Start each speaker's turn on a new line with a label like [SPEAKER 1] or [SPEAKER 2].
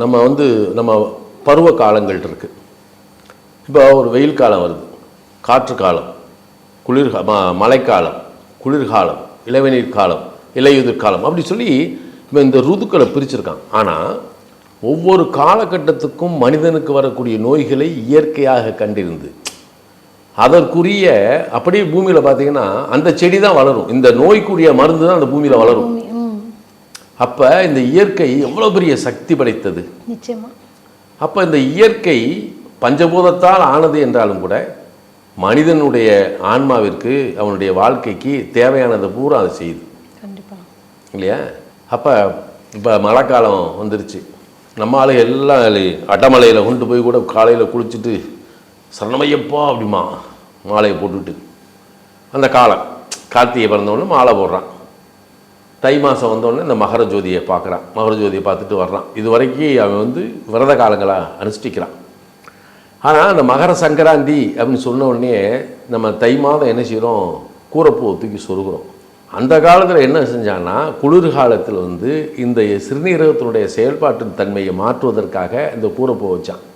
[SPEAKER 1] நம்ம வந்து நம்ம பருவ காலங்கள் இருக்கு. இப்போ ஒரு வெயில் காலம் வருது. காற்று காலம் குளிர் ம- மழைக்காலம் குளிர்காலம் இளவநீர் காலம் இலையுதிர் காலம் அப்படி சொல்லி இப்போ இந்த ருதுக்களை பிரிச்சிருக்கான் ஆனால் ஒவ்வொரு காலகட்டத்துக்கும் மனிதனுக்கு வரக்கூடிய நோய்களை இயற்கையாக கண்டிருந்து அதற்குரிய அப்படியே பூமியில் பார்த்தீங்கன்னா அந்த செடி தான் வளரும். இந்த நோய்க்குரிய மருந்து தான் அந்த பூமியில் வளரும். அப்போ இந்த இயற்கை எவ்வளோ பெரிய சக்தி படைத்தது?
[SPEAKER 2] நிச்சயமா.
[SPEAKER 1] அப்போ இந்த இயற்கை பஞ்சபூதத்தால் ஆனது என்றாலும் கூட மனிதனுடைய ஆன்மாவிற்கு அவனுடைய வாழ்க்கைக்கு தேவையானதை பூரா அது செய்யுது.
[SPEAKER 2] கண்டிப்பா.
[SPEAKER 1] இல்லையா? அப்போ இப்போ மழைக்காலம் வந்துருச்சு. நம்ம ஆளு எல்லாம் அட்டமலையில் கொண்டு போய் கூட காலையில் குளிச்சுட்டு சரணமையப்பா அப்படிமா மாலையை போட்டுட்டு அந்த காலம் கார்த்திகை பிறந்தவொடனே மாலை போடுறான். தை மாதம் வந்தோடனே இந்த மகர ஜோதியை பார்க்குறான். மகர ஜோதியை பார்த்துட்டு வர்றான். இது வரைக்கும் அவன் வந்து விரத காலங்களாக அனுஷ்டிக்கிறான். ஆனால் அந்த மகர சங்கராந்தி அப்படின்னு சொன்ன உடனே நம்ம தை மாதம் என்ன செய்கிறோம் கூரைப்பூவை தூக்கி சொருகிறோம். அந்த காலத்தில் என்ன செஞ்சான்னா குளிர் காலத்தில் வந்து இந்த சிறுநீரகத்தினுடைய செயல்பாட்டின் தன்மையை மாற்றுவதற்காக இந்த கூரைப்பூ வச்சான்.